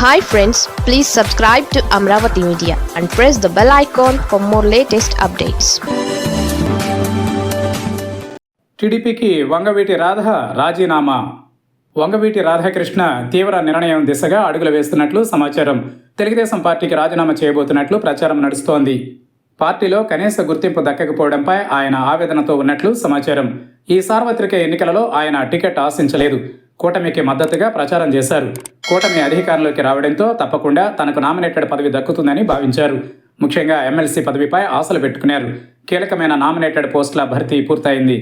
Hi friends please subscribe to Amaravati media and press the bell icon for more latest updates టీడీపీకి వంగవీటి రాధ రాజీనామా. వంగవీటి రాధాకృష్ణ తీవ్ర నిర్ణయం దిశగా అడుగులు వేస్తున్నట్లు సమాచారం. తెలుగుదేశం పార్టీకి రాజీనామా చేయబోతున్నట్లు ప్రచారం నడుస్తోంది. పార్టీలో కనీస గుర్తింపు దక్కకపోవడంపై ఆయన ఆవేదనతో ఉన్నట్లు సమాచారం. ఈ సార్వత్రిక ఎన్నికలలో ఆయన టికెట్ ఆశించలేదు. కూటమికి మద్దతుగా ప్రచారం చేశారు. కూటమి అధికారంలోకి రావడంతో తప్పకుండా తనకు నామినేటెడ్ పదవి దక్కుతుందని భావించారు. ముఖ్యంగా ఎమ్మెల్సీ పదవిపై ఆశలు పెట్టుకున్నారు. కీలకమైన నామినేటెడ్ పోస్టుల భర్తీ పూర్తయింది.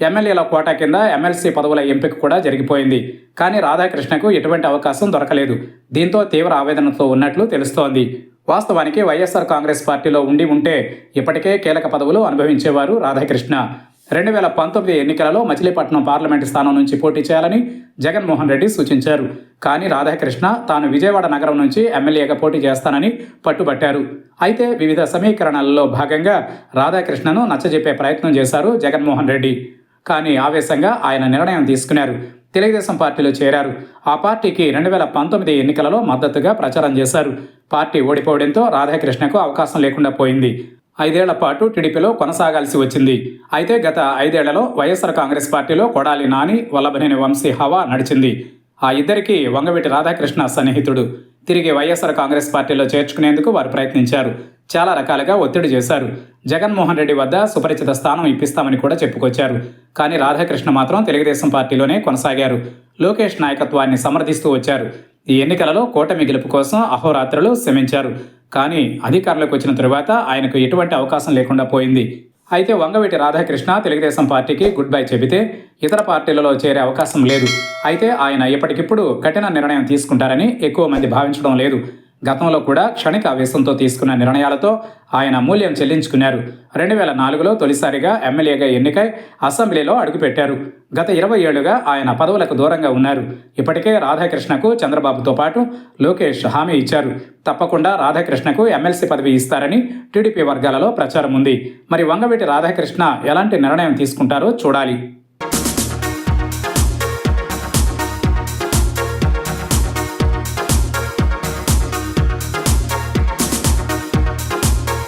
ఎమ్మెల్యేల కోటా కింద ఎమ్మెల్సీ పదవుల ఎంపిక కూడా జరిగిపోయింది. కానీ రాధాకృష్ణకు ఎటువంటి అవకాశం దొరకలేదు. దీంతో తీవ్ర ఆవేదనతో ఉన్నట్లు తెలుస్తోంది. వాస్తవానికి వైఎస్ఆర్ కాంగ్రెస్ పార్టీలో ఉండి ఉంటే ఇప్పటికే కీలక పదవులు అనుభవించేవారు రాధాకృష్ణ. రెండు వేల పంతొమ్మిది ఎన్నికలలో మచిలీపట్నం పార్లమెంటు స్థానం నుంచి పోటీ చేయాలని జగన్మోహన్ రెడ్డి సూచించారు. కానీ రాధాకృష్ణ తాను విజయవాడ నగరం నుంచి ఎమ్మెల్యేగా పోటీ చేస్తానని పట్టుబట్టారు. అయితే వివిధ సమీకరణలలో భాగంగా రాధాకృష్ణను నచ్చజెప్పే ప్రయత్నం చేశారు జగన్మోహన్ రెడ్డి. కానీ ఆవేశంగా ఆయన నిర్ణయం తీసుకున్నారు. తెలుగుదేశం పార్టీలో చేరారు. ఆ పార్టీకి రెండు వేల పంతొమ్మిది ఎన్నికలలో మద్దతుగా ప్రచారం చేశారు. పార్టీ ఓడిపోవడంతో రాధాకృష్ణకు అవకాశం లేకుండా పోయింది. ఐదేళ్ళ పాటు టీడీపీలో కొనసాగాల్సి వచ్చింది. అయితే గత ఐదేళ్ళలో వైఎస్ఆర్ కాంగ్రెస్ పార్టీలో కొడాలి నాని వల్లభనేని వంశీ హవా నడిచింది. ఆ ఇద్దరికి వంగవీటి రాధాకృష్ణ సన్నిహితుడు. తిరిగి వైఎస్ఆర్ కాంగ్రెస్ పార్టీలో చేర్చుకునేందుకు వారు ప్రయత్నించారు. చాలా రకాలుగా ఒత్తిడి చేశారు. జగన్మోహన్ రెడ్డి వద్ద సుపరిచిత స్థానం ఇప్పిస్తామని కూడా చెప్పుకొచ్చారు. కానీ రాధాకృష్ణ మాత్రం తెలుగుదేశం పార్టీలోనే కొనసాగారు. లోకేష్ నాయకత్వాన్ని సమర్థిస్తూ వచ్చారు. ఈ ఎన్నికలలో కూటమి గెలుపు కోసం అహోరాత్రులు శ్రమించారు. కానీ అధికారంలోకి వచ్చిన తరువాత ఆయనకు ఎటువంటి అవకాశం లేకుండా పోయింది. అయితే వంగవీటి రాధాకృష్ణ తెలుగుదేశం పార్టీకి గుడ్ బై చెబితే ఇతర పార్టీలలో చేరే అవకాశం లేదు. అయితే ఆయన ఇప్పటికిప్పుడు కఠిన నిర్ణయం తీసుకుంటారని ఎక్కువ మంది భావించడం లేదు. గతంలో కూడా క్షణిక ఆవేశంతో తీసుకున్న నిర్ణయాలతో ఆయన మూల్యం చెల్లించుకున్నారు. రెండు వేల నాలుగులో తొలిసారిగా ఎమ్మెల్యేగా ఎన్నికై అసెంబ్లీలో అడుగుపెట్టారు. గత ఇరవై ఏళ్ళుగా ఆయన పదవులకు దూరంగా ఉన్నారు. ఇప్పటికే రాధాకృష్ణకు చంద్రబాబుతో పాటు లోకేష్ హామీ ఇచ్చారు. తప్పకుండా రాధాకృష్ణకు ఎమ్మెల్సీ పదవి ఇస్తారని టీడీపీ వర్గాలలో ప్రచారం ఉంది. మరి వంగవీటి రాధాకృష్ణ ఎలాంటి నిర్ణయం తీసుకుంటారో చూడాలి.